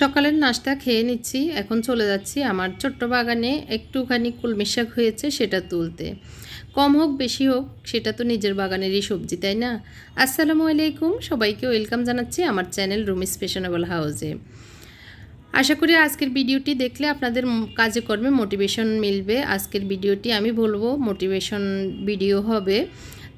সকালের নাস্তা খেয়ে নিচ্ছি, এখন চলে যাচ্ছি আমার ছোট্ট বাগানে। একটুখানি কুলমি শাক হয়েছে সেটা তুলতে। কম হোক বেশি হোক, সেটা তো নিজের বাগানেরই সবজি, তাই না? আসসালামু আলাইকুম, সবাইকে ওয়েলকাম জানাচ্ছি আমার চ্যানেল রুমিস ফ্যাশনেবল হাউসে। আশা করি আজকের ভিডিওটি দেখলে আপনাদের কাজে কর্মে মোটিভেশন মিলবে। আজকের ভিডিওটি আমি বলব, মোটিভেশন ভিডিও হবে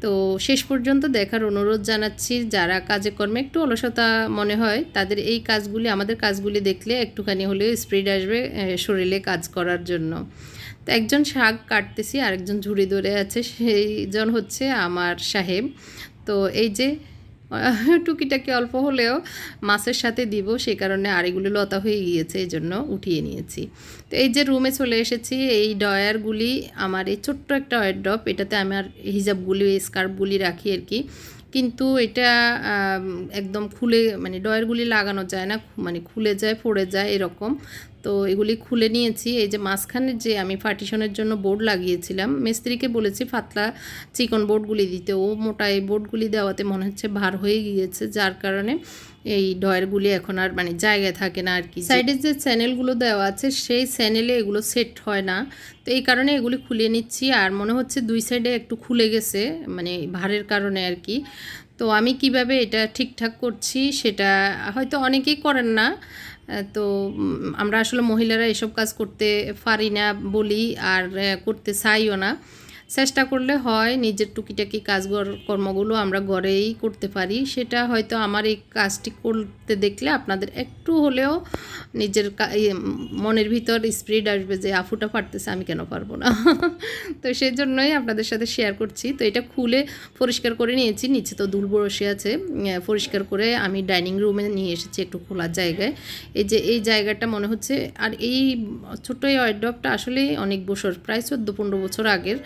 তো শেষ পর্যন্ত দেখার অনুরোধ জানাচ্ছি, যারা কাজে কর্মে একটু অলসতা মনে হয়, তাদের এই কাজগুলি, আমাদের কাজগুলি দেখলে একটুখানি হলেও স্প্রিড আসবে শরীরে কাজ করার জন্য। তো একজন শাক কাটতেছি, আরেকজন ঝুড়ি ধরে আছে সেইজন হচ্ছে আমার সাহেব। তো এই যে টুকিটাকি অল্প হলেও মাছের সাথে দিব সেই কারণে আড়িগুলো লতা হয়ে গিয়েছে এই জন্য উঠিয়ে নিয়েছি। তো এই যে রুমে চলে এসেছি, এই ডয়ারগুলি আমার এই ছোট্ট একটা ড্রপ এটাতে আমার হিজাবগুলি, স্কার্ফগুলি রাখি আর কি। কিন্তু এটা একদম খুলে মানে ডয়ারগুলি লাগানো যায় না মানে খুলে যায়, পড়ে যায় এরকম। তো এগুলি খুলে নিয়েছি। এই যে মাঝখানের যে আমি পার্টিশনের জন্য বোর্ড লাগিয়েছিলাম, মিস্ত্রিকে বলেছি ফাতলা চিকন বোর্ডগুলি দিতে। ও মোটা এই বোর্ডগুলি দেওয়াতে মনে হচ্ছে ভার হয়ে গিয়েছে, যার কারণে এই ডয়ারগুলি এখন আর মানে জায়গায় থাকে না আর কি। সাইডে যে চ্যানেলগুলো দেওয়া আছে, সেই চ্যানেলে এগুলো সেট হয় না। তো এই কারণে এগুলি খুলে নিচ্ছি। আর মনে হচ্ছে দুই সাইডে একটু খুলে গেছে মানে ভারের কারণে আর কি। তো আমি কীভাবে এটা ঠিকঠাক করছি সেটা হয়তো অনেকেই করেন না। তো আমরা আসলে মহিলারা এসব কাজ করতে পারি না বলি আর করতে চাইও না। চেষ্টা করলে হয় নিজের টুকিটাকি কাজ কর্মগুলো আমরা ঘরেই করতে পারি। সেটা হয়তো আমার এই কাজটি করতে দেখলে আপনাদের একটু হলেও নিজের ইয়ে, মনের ভিতর স্পিরিট আসবে যে আফুটা পারতেছে আমি কেন পারব না? তো সেই জন্যই আপনাদের সাথে শেয়ার করছি। তো এটা খুলে পরিষ্কার করে নিয়েছি। নিচে তো দুল বসে আছে। পরিষ্কার করে আমি ডাইনিং রুমে নিয়ে এসেছি একটু খোলা জায়গায়। এই যে এই জায়গাটা মনে হচ্ছে আর এই ছোট্ট এই ওয়ার্ড্রপটা আসলেই অনেক বছর প্রায় চোদ্দ পনেরো বছর আগের।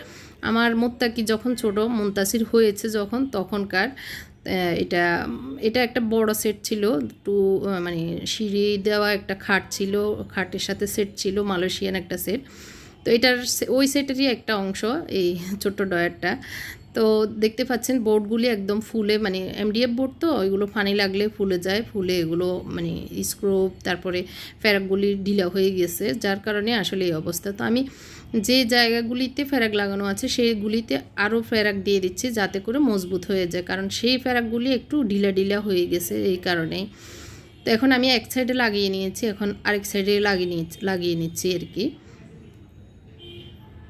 আমার মোত্তাকি যখন ছোট মুন্তাসির হয়েছে যখন, তখনকার এটা এটা একটা বড় সেট ছিল, টু মানে সিঁড়ি দেওয়া একটা খাট ছিল, খাটের সাথে সেট ছিল, মালয়েশিয়ান একটা সেট তো এটার ওই সেটেরই একটা অংশ, এই ছোট্ট ডয়ারটা তো দেখতে পাচ্ছেন বোর্ডগুলি একদম ফুলে মানে এমডিএফ বোর্ড তো, ওইগুলো পানি লাগলে ফুলে যায়, ফুলে এগুলো মানে স্ক্রোপ তারপরে ফেরাকগুলি ঢিলা হয়ে গেছে, যার কারণে আসলে এই অবস্থা। তো আমি যে জায়গাগুলিতে ফেরাক লাগানো আছে, সেইগুলিতে আরও ফেরাক দিয়ে দিচ্ছি যাতে করে মজবুত হয়ে যায়, কারণ সেই ফেরাকগুলি একটু ঢিলা ঢিলা হয়ে গেছে এই কারণেই। তো এখন আমি এক সাইডে লাগিয়ে নিয়েছি, এখন আরেক সাইডে লাগিয়ে নিয়েছি লাগিয়ে নিচ্ছি আর কি।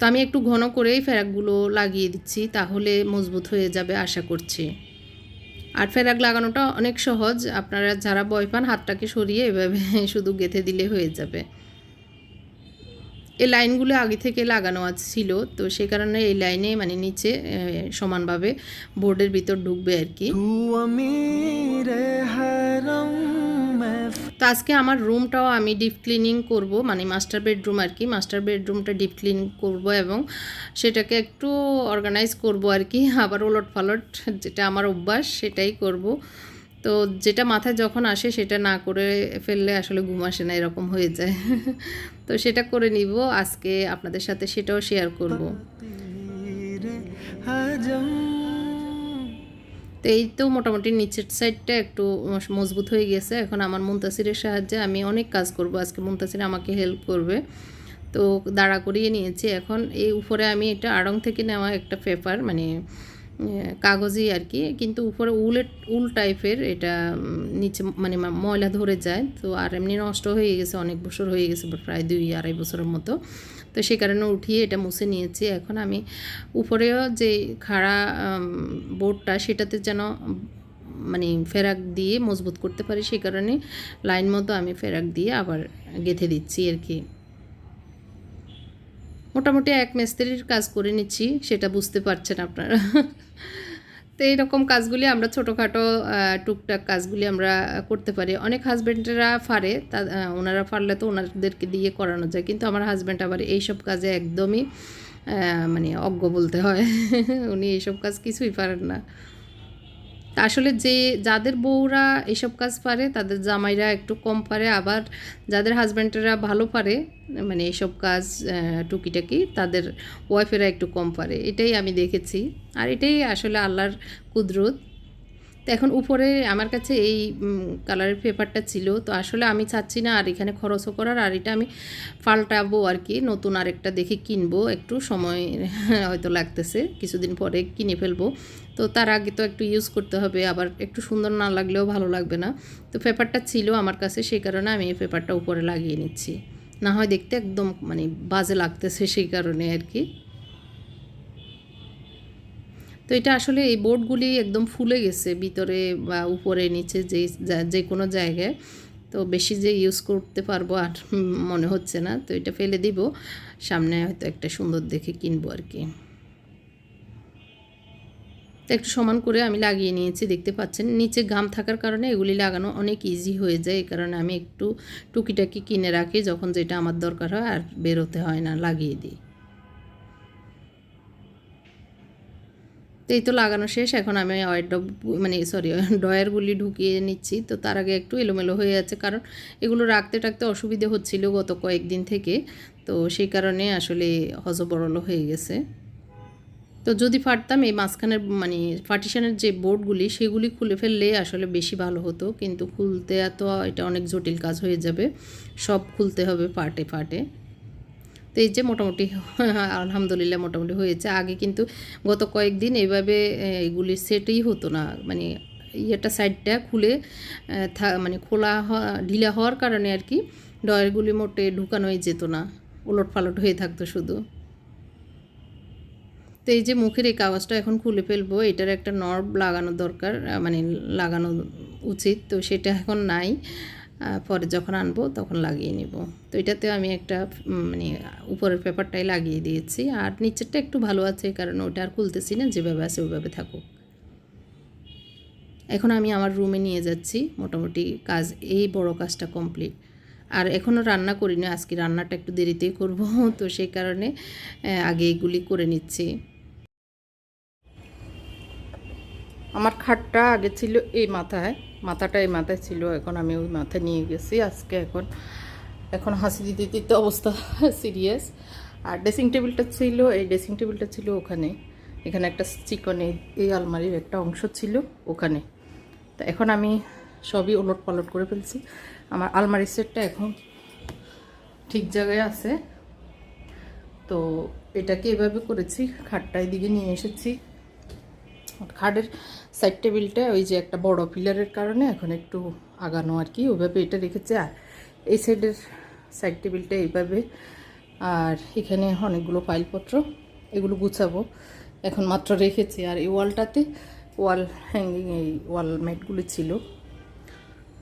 তো আমি একটু ঘন করেই ফেরাকগুলো লাগিয়ে দিচ্ছি, তাহলে মজবুত হয়ে যাবে আশা করছি। আর ফেরাক লাগানোটা অনেক সহজ, আপনারা যারা বয় পান হাতটাকে সরিয়ে এভাবে শুধু গেঁথে দিলে হয়ে যাবে। এই লাইনগুলো আগে থেকে লাগানো ছিল, তো সেই কারণে এই লাইনে মানে নিচে সমানভাবে বোর্ডের ভিতর ঢুকবে আর কি। তো আজকে আমার রুমটাও আমি ডিপ ক্লিনিং করব মানে মাস্টার বেডরুম আর কি। মাস্টার বেডরুমটা ডিপ ক্লিন করব এবং সেটাকে একটু অর্গানাইজ করব আর কি। আবার ওলট ফালট যেটা আমার অভ্যাস, সেটাই করব। তো যেটা মাথায় যখন আসে সেটা না করে ফেললে আসলে ঘুম আসে না, এরকম হয়ে যায়। তো সেটা করে নিব, আজকে আপনাদের সাথে সেটাও শেয়ার করব। তো এই তো মোটামুটি নিচের সাইডটা একটু মজবুত হয়ে গেছে। এখন আমার মুন্তাসিরের সাহায্যে আমি অনেক কাজ করব। আজকে মুন্তাসির আমাকে হেল্প করবে। তো দাঁড়া করিয়ে নিয়েছি। এখন এই উপরে আমি এটা আড়ং থেকে নেওয়া একটা পেপার মানে কাগজই আর কি। কিন্তু উপরে উলের উল টাইপের এটা নিচে মানে ময়লা ধরে যায়। তো আর এমনি নষ্ট হয়ে গেছে, অনেক বছর হয়ে গেছে, প্রায় দুই, আড়াই বছরের মতো। তো সেই কারণে উঠিয়ে এটা মুছে নিয়েছি। এখন আমি উপরেও যে খাড়া বোর্ডটা সেটাতে যেন মানে ফেরাক দিয়ে মজবুত করতে পারি সেই কারণে লাইন মতো আমি ফেরাক দিয়ে আবার গেঁথে দিচ্ছি আর কি। মোটামুটি এক মিস্ত্রির কাজ করে নিচ্ছি, সেটা বুঝতে পারছেন আপনারা। তো এইরকম কাজগুলি আমরা ছোটোখাটো টুকটাক কাজগুলি আমরা করতে পারি। অনেক হাজব্যান্ডেরা ফারে, তা ওনারা ফারলে তো ওনাদেরকে দিয়ে করানো যায়। কিন্তু আমার হাজব্যান্ড আবার এইসব কাজে একদমই মানে অজ্ঞ বলতে হয়। উনি এইসব কাজ কিছুই পারেন না। তা আসলে যে যাদের বউরা এসব কাজ পারে, তাদের জামাইরা একটু কম পারে, আবার যাদের হাজব্যান্ডেরা ভালো পারে মানে এসব কাজ টুকিটাকি, তাদের ওয়াইফেরা একটু কম পারে। এটাই আমি দেখেছি। আর এটাই আসলে আল্লাহর কুদরত। তো এখন উপরে আমার কাছে এই কালারের পেপারটা ছিল। তো আসলে আমি চাচ্ছি না আর এখানে খরচও করার, আর এটা আমি পাল্টাবো আর কি। নতুন আরেকটা দেখে কিনবো। একটু সময়, হয়তো লাগতেছে। কিছুদিন পরে কিনে ফেলব। তো তার আগে তো একটু ইউজ করতে হবে, আবার একটু সুন্দর না লাগলেও ভালো লাগবে না। তো পেপারটা ছিল আমার কাছে, সেই কারণে আমি এই পেপারটা উপরে লাগিয়ে নিচ্ছি। না হয় দেখতে একদম মানে বাজে লাগতেছে সেই কারণে আর কি। তো এটা আসলে এই বোর্ডগুলি একদম ফুলে গেছে, ভিতরে বা উপরে, নিচে যে যে কোনো জায়গায়। তো বেশি যে ইউজ করতে পারব আর মনে হচ্ছে না, তো এটা ফেলে দিব। সামনে হয়তো একটা সুন্দর দেখে কিনবো আর কি। তো একটু সমান করে আমি লাগিয়ে নিয়েছি, দেখতে পাচ্ছেন। নিচে ঘাম থাকার কারণে এগুলি লাগানো অনেক ইজি হয়ে যায়, এই কারণে আমি একটু টুকিটাকি কিনে রাখি যখন যেটা আমার দরকার হয় আর বেরোতে হয় না, লাগিয়ে দিই। তো এই তো লাগানো শেষ, এখন আমি ওয়ারডব মানে সরি ডয়ারগুলি ঢুকিয়ে নিচ্ছি। তো তার আগে একটু এলোমেলো হয়ে যাচ্ছে কারণ এগুলো রাখতে টাকতে অসুবিধে হচ্ছিল গত কয়েকদিন থেকে। তো সেই কারণে আসলে হজবরল হয়ে গেছে। তো যদি পারতাম এই মাঝখানের মানে পার্টিশনের যে বোর্ডগুলি সেগুলি খুলে ফেললে আসলে বেশি ভালো হতো। কিন্তু খুলতে তো এটা অনেক জটিল কাজ হয়ে যাবে। সব খুলতে হবে পার্টে পার্টে তো এই যে মোটামুটি আলহামদুলিল্লাহ মোটামুটি হয়েছে। আগে কিন্তু গত কয়েকদিন এইভাবে এগুলি সেটেই হতো না। মানে ইয়েটা সাইডটা খুলে মানে খোলা ঢিলা হওয়ার কারণে আর কি ডয়ারগুলি মোটে ঢুকানোই যেত না। উলট পালট হয়ে থাকতো শুধু। তো এই যে মুখের এই কাগজটা এখন খুলে ফেলব, এটার একটা নর্ব লাগানো দরকার মানে লাগানো উচিত। তো সেটা এখন নাই পরে যখন আনব তখন লাগিয়ে নিব। তো এটাতে আমি একটা মানে উপরের পেপারটাই লাগিয়ে দিয়েছি। আর নিচেরটা একটু ভালো আছে, কারণ ওটা আর খুলতেছি না, যেভাবে আছে ওইভাবে থাকুক। এখন আমি আমার রুমে নিয়ে যাচ্ছি, মোটামুটি কাজ, এই বড় কাজটা কমপ্লিট আর এখনও রান্না করিনি, আজকে রান্নাটা একটু দেরিতেই করব, তো সেই কারণে আগে এগুলি করে নিচ্ছি। আমার খাটটা আগে ছিল এই মাথায়, মাথাটা এই মাথায় ছিল, এখন আমি ওই মাথায় নিয়ে গেছি, আজকে এখন এখন হাসি দিতে দিতে অবস্থা সিরিয়াস আর ড্রেসিং টেবিলটা ছিল, এই ড্রেসিং টেবিলটা ছিল ওখানে। এখানে একটা চিকন এই আলমারির একটা অংশ ছিল ওখানে। তা এখন আমি সবই ওলট পালট করে ফেলছি। আমার আলমারির সেটটা এখন ঠিক জায়গায় আছে। তো এটাকে এভাবে করেছি, খাটটা এদিকে নিয়ে এসেছি। খাটের সাইড টেবিলটা ওই যে একটা বড় পিলারের কারণে এখন একটু আগানো আর কি, ওইভাবে এটা রেখেছে। আর এই সাইডের সাইড টেবিলটা এইভাবে। আর এখানে অনেকগুলো ফাইলপত্র এগুলো গুছাবো। এখন মাত্র রেখেছি। আর এই ওয়ালটাতে ওয়াল হ্যাঙ্গিং এই ওয়াল ম্যাটগুলো ছিল।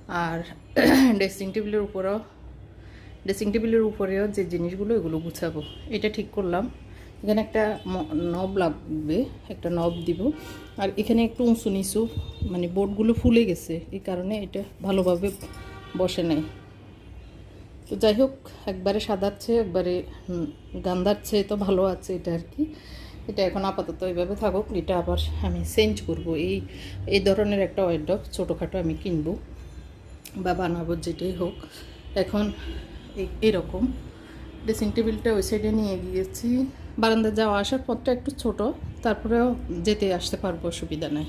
আর ড্রেসিং টেবিলের উপরেও ড্রেসিং টেবিলের উপরেও যে জিনিসগুলো, এগুলো গুছাবো। এটা ঠিক করলাম। এখানে একটা নব লাগবে একটা নব দিব। আর এখানে একটু উঁচু নিচু মানে বোর্ডগুলো ফুলে গেছে এই কারণে এটা ভালোভাবে বসে নেয় তো যাই হোক একবারে সাদাচ্ছে একবারে হুম, গান্ধাচ্ছে তো ভালো আছে এটা আর কি। এটা এখন আপাতত এইভাবে থাকুক এটা আবার আমি চেঞ্জ করব। এই এই ধরনের একটা ওয়েডব ছোটোখাটো আমি কিনবো বা বানাবো যেটাই হোক। এখন এরকম। ড্রেসিং টেবিলটা ওই সাইডে নিয়ে গিয়েছি। বারান্দা যাওয়া আসার পথটা একটু ছোট, তারপরেও যেতে আসতে পারব অসুবিধা নেই।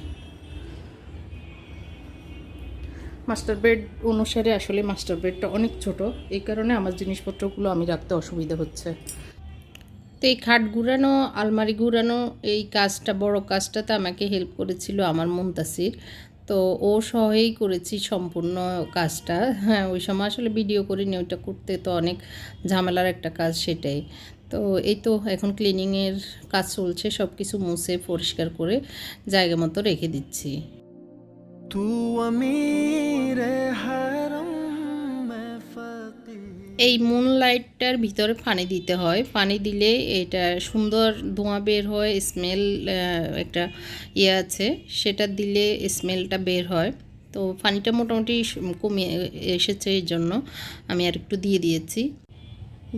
মাস্টার বেড অনুসারে আসলে মাস্টার বেডটা অনেক ছোট, এই কারণে আমার জিনিসপত্রগুলো আমি রাখতে অসুবিধা হচ্ছে। তো এই খাট ঘুরানো আলমারি ঘুরানো এই কাজটা, বড় কাজটাতে আমাকে হেল্প করেছিল আমার মুন্তাসির। তো ও সহই করেছি সম্পূর্ণ কাজটা। হ্যাঁ ওই সময় আসলে ভিডিও করিনি ওইটা করতে তো অনেক ঝামেলার একটা কাজ সেটাই। তো এই তো এখন ক্লিনিংয়ের কাজ চলছে সব কিছু মুছে পরিষ্কার করে জায়গা মতো রেখে দিচ্ছি। এই মুন লাইটটার ভিতরে পানি দিতে হয়। পানি দিলে এটা সুন্দর ধোঁয়া বের হয় স্মেল একটা ইয়ে আছে। সেটা দিলে স্মেলটা বের হয়। তো পানিটা মোটামুটি কমে এসেছে এর জন্য। আমি আর একটু দিয়ে দিয়েছি।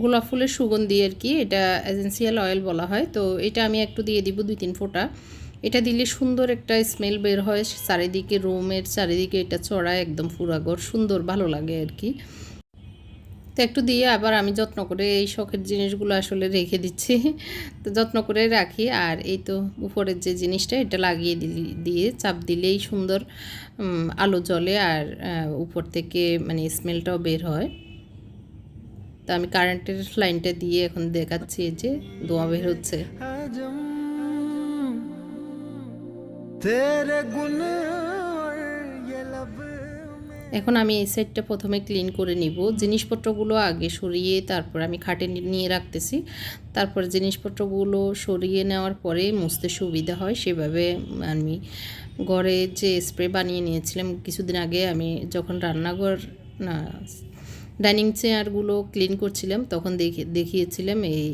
গোলাপ ফুলের সুগন্ধি আর কি, এটা এজেন্সিয়াল অয়েল বলা হয়। তো এটা আমি একটু দিয়ে দিব দুই তিন ফোঁটা। এটা দিলে সুন্দর একটা স্মেল বের হয়, চারিদিকে রুমের, চারিদিকে এটা চড়ায় একদম পুরাগর সুন্দর, ভালো লাগে আর কি। তো একটু দিয়ে আবার আমি যত্ন করে এই শখের জিনিসগুলো আসলে রেখে দিচ্ছি। তো যত্ন করে রাখি, আর এই তো উপরের যে জিনিসটা, এটা লাগিয়ে দিয়ে চাপ দিলেই সুন্দর আলো জ্বলে, আর উপর থেকে মানে স্মেলটাও বের হয়। তো আমি কারেন্টের লাইনটা দিয়ে এখন দেখাচ্ছি যে ধোঁয়া বের হচ্ছে। এখন আমি এই সাইডটা প্রথমে ক্লিন করে নিব। জিনিসপত্রগুলো আগে সরিয়ে তারপর আমি খাটে নিয়ে রাখতেছি। তারপর জিনিসপত্রগুলো সরিয়ে নেওয়ার পরে মুছতে সুবিধা হয়। সেভাবে আমি ঘরে যে স্প্রে বানিয়ে নিয়েছিলাম কিছুদিন আগে আমি যখন রান্নাঘর না ডাইনিং চেয়ারগুলো ক্লিন করছিলাম তখন দেখে দেখিয়েছিলাম এই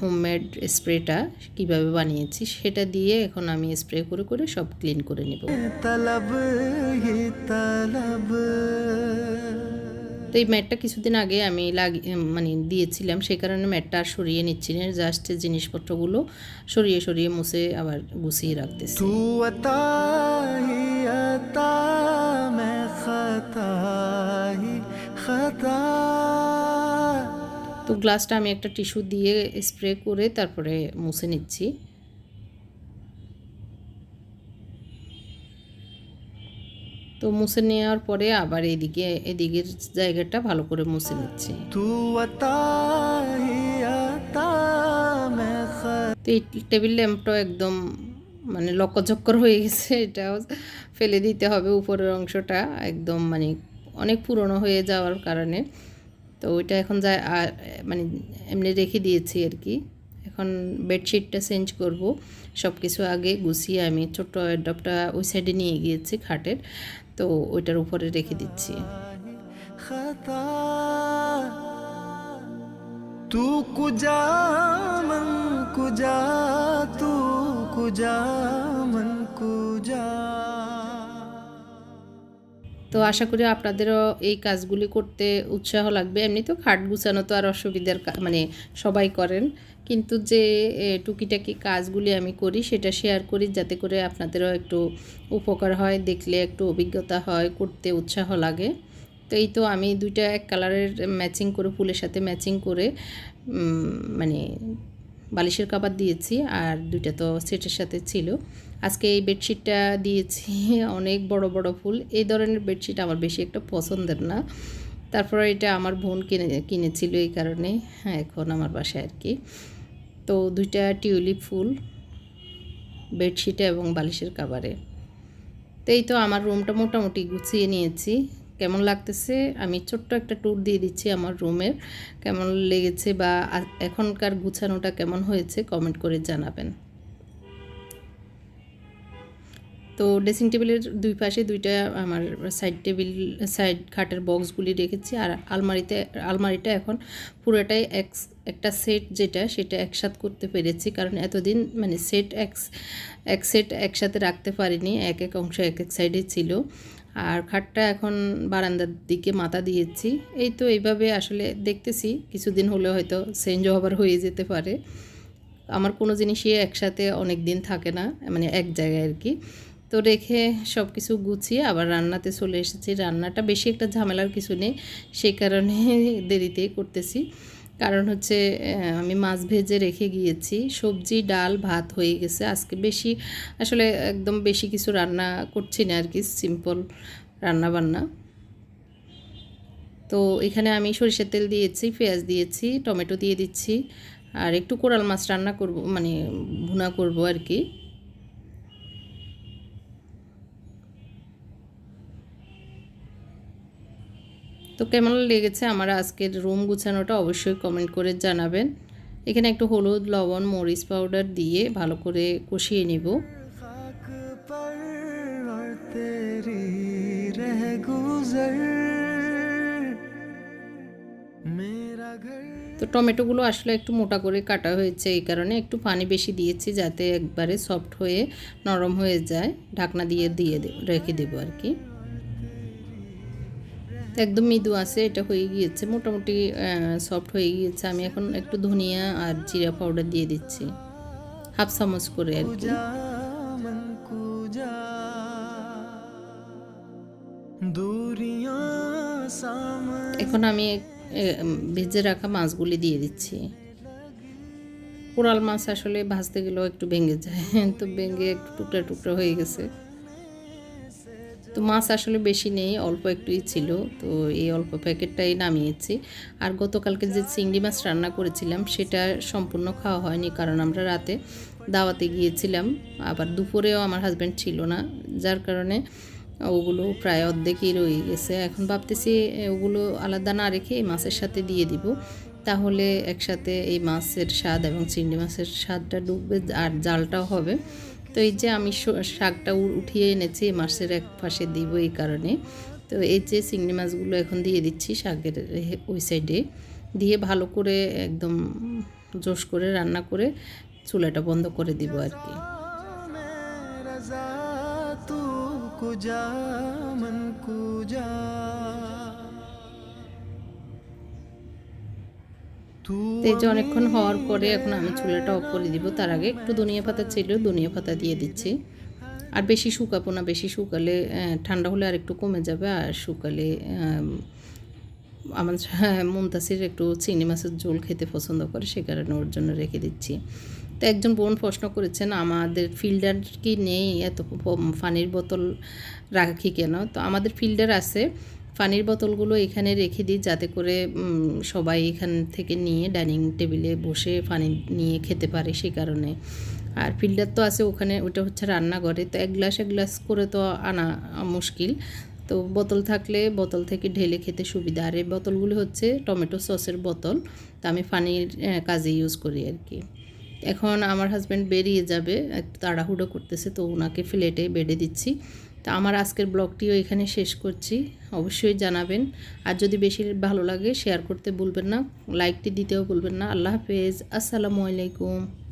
হোমমেড স্প্রেটা কীভাবে বানিয়েছি সেটা দিয়ে এখন আমি স্প্রে করে করে সব ক্লিন করে নেব। তো এই ম্যাটটা কিছুদিন আগে আমি লাগিয়ে মানে দিয়েছিলাম সেই কারণে ম্যাটটা আর সরিয়ে নিচ্ছি না জাস্ট জিনিসপত্রগুলো সরিয়ে সরিয়ে মুছে আবার গুছিয়ে রাখতেছি। তো গ্লাসটা আমি একটা টিস্যু দিয়ে স্প্রে করে তারপরে মুছে নিচ্ছি। তো মুছে নেওয়ার পরে আবার এদিকে এদিকের জায়গাটা ভালো করে মুছে নিচ্ছি। তো এই টেবিল ল্যাম্পটাও একদম মানে লকচক্কর হয়ে গেছে এটাও ফেলে দিতে হবে উপরের অংশটা। একদম মানে অনেক পুরনো হয়ে যাওয়ার কারণে। তো ওইটা এখন যা মানে এমনি রেখে দিয়েছি আর কি। এখন বেডশিটটা চেঞ্জ করব। সব কিছু আগে গুছিয়ে আমি ছোট্ট ডপটা ওই সাইডে নিয়ে গিয়েছি খাটের। তো ওইটার উপরে রেখে দিচ্ছি। কুজা কুজা মন কুজা। তো আশা করি আপনাদেরও এই কাজগুলি করতে উৎসাহ লাগবে। এমনি তো খাট গুছানো তো আর অসুবিধার মানে সবাই করেন। কিন্তু যে টুকিটাকি কাজগুলি আমি করি সেটা শেয়ার করি যাতে করে আপনাদেরও একটু উপকার হয়, দেখলে একটু অভিজ্ঞতা হয়, করতে উৎসাহ লাগে। তো এই তো আমি দুইটা এক কালারের ম্যাচিং করে, ফুলের সাথে ম্যাচিং করে মানে বালিশের কাবার দিয়েছি আর দুইটা তো সেটের সাথে ছিল। আজকে এই বেডশিটটা দিয়েছি, অনেক বড় বড় ফুল। এই ধরনের বেডশিট আমার বেশি একটা পছন্দের না। তারপরে এটা আমার বোন কিনে, কিনেছিল এই কারণে হ্যাঁ এখন আমার বাসায় আর কি। তো দুইটা টিউলিপ ফুল, বেডশিটে এবং বালিশের কাবারে তো এই তো আমার রুমটা মোটামুটি গুছিয়ে নিয়েছি। কেমন লাগতেছে? আমি ছোট্ট একটা ট্যুর দিয়ে দিচ্ছি আমার রুমের। কেমন লেগেছে বা এখনকার গুছানোটা কেমন হয়েছে? কমেন্ট করে জানাবেন। তো ড্রেসিং টেবিলের দুই পাশে দুইটা আমার সাইড টেবিল সাইড খাটের বক্সগুলি রেখেছি আর আলমারিতে, আলমারিটা এখন পুরোটাই এক, একটা সেট যেটা সেটা একসাথ করতে পেরেছি কারণ এতদিন মানে সেট এক এক সেট একসাথে রাখতে পারিনি, এক এক অংশ এক এক সাইডে ছিল। আর খাটটা এখন বারান্দার দিকে মাথা দিয়েছি। এই তো এইভাবে আসলে দেখতেছি, কিছুদিন হলে হয়তো চেঞ্জ ওভার হয়ে যেতে পারে। আমার কোনো জিনিসই একসাথে অনেক দিন থাকে না মানে এক জায়গায় আর কি। তো রেখে সব কিছু গুছিয়ে আবার রান্নাতে চলে এসেছি। রান্নাটা বেশি একটা ঝামেলার কিছু নেই সেই কারণে দেরিতেই করতেছি। কারণ হচ্ছে আমি মাছ ভেজে রেখে গিয়েছি। সবজি, ডাল, ভাত হয়ে গেছে। আজকে বেশি, আসলে একদম বেশি কিছু রান্না করছি না আর কি সিম্পল রান্না বান্না তো এখানে আমি সরিষার তেল দিয়েছি, পেঁয়াজ দিয়েছি, টমেটো দিয়ে দিচ্ছি। আর একটু কোরাল মাছ রান্না করব মানে ভুনা করব আর কি। তো কেমন লেগেছে আমার আজকের রুম গুছানোটা অবশ্যই কমেন্ট করে জানাবেন। এখানে একটু হলুদ লবণ মরিচ পাউডার দিয়ে ভালো করে কষিয়ে নেব। তো টমেটোগুলো আসলে একটু মোটা করে কাটা হয়েছে এই কারণে একটু পানি বেশি দিয়েছি যাতে একবারে সফট হয়ে নরম হয়ে যায়। ঢাকনা দিয়ে দিয়ে রেখে দেবো আর কি। একদম মৃদু আছে এটা হয়ে গিয়েছে মোটামুটি সফট হয়ে গিয়েছে। আমি এখন একটু ধনিয়া আর জিরা পাউডার দিয়ে দিচ্ছি হাফ চামচ করে আর কি। এখন আমি ভেজে রাখা মাছগুলি দিয়ে দিচ্ছি। কোরাল মাছ আসলে ভাজতে গেলেও একটু ভেঙে যায় তো ভেঙে একটু টুকরা টুকরা হয়ে গেছে। তো মাছ আসলে বেশি নেই, অল্প একটুই ছিল। তো এই অল্প প্যাকেটটাই নামিয়েছি। আর গতকালকে যে চিংড়ি মাছ রান্না করেছিলাম, সেটা সম্পূর্ণ খাওয়া হয়নি কারণ আমরা রাতে দাওয়াতে গিয়েছিলাম। আবার দুপুরেও আমার হাজব্যান্ড ছিল না, যার কারণে ওগুলো প্রায় অর্ধেকই রয়ে গেছে। এখন ভাবতেছি ওগুলো আলাদা না রেখে এই মাছের সাথে দিয়ে দিব। তাহলে একসাথে এই মাছের স্বাদ এবং চিংড়ি মাছের স্বাদটা ডুববে, আর জালটাও হবে। তো এই যে আমি শাকটা উঠিয়ে এনেছি মাসের এক পাশে দিব এই কারণে। তো এই যে চিংড়ি মাছগুলো এখন দিয়ে দিচ্ছি শাকের ওই সাইডে। দিয়ে ভালো করে একদম জোশ করে রান্না করে চুলাটা বন্ধ করে দিব আর কি। কুজা মন কুজা যে অনেকক্ষণ হওয়ার পরে এখন আমি চুলাটা অফ করে দিব। তার আগে একটু ধনিয়া পাতা ছিল, ধনিয়া পাতা দিয়ে দিচ্ছি। আর বেশি শুকাবো না, বেশি শুকালে ঠান্ডা হলে আর একটু কমে যাবে। আর শুকালে আমার মুমতাসির একটু চিংড়ি মাছের ঝোল খেতে পছন্দ করে, সে কারণে ওর জন্য রেখে দিচ্ছি। তো একজন বোন প্রশ্ন করেছেন, আমাদের ফিল্ডার কি নেই? এত পানির বোতল রাখি কেন? তো আমাদের ফিল্ডার আছে। পানির বোতলগুলো এখানে রেখে দিই যাতে করে সবাই এখান থেকে নিয়ে ডাইনিং টেবিলে বসে পানি নিয়ে খেতে পারে সেই কারণে। আর ফিল্টার তো আছে ওখানে, ওটা হচ্ছে রান্নাঘরে, তো এক গ্লাস এক গ্লাস করে তো আনা মুশকিল। তো বোতল থাকলে বোতল থেকে ঢেলে খেতে সুবিধা। আর এই বোতলগুলি হচ্ছে টমেটো সসের বোতল, তো আমি পানির কাজে ইউজ করি আর কি। এখন আমার হাজব্যান্ড বেরিয়ে যাবে একটু তাড়াহুড়ো করতেছে, তো ওনাকে ফ্লেটে বেডে দিচ্ছি। তো আমার আজকের ব্লগটিও এখানে শেষ করছি। অবশ্যই জানাবেন। আর যদি বেশি ভালো লাগে শেয়ার করতে ভুলবেন না। লাইকটি দিতেও ভুলবেন না। আল্লাহ হাফেজ। আসসালামু আলাইকুম।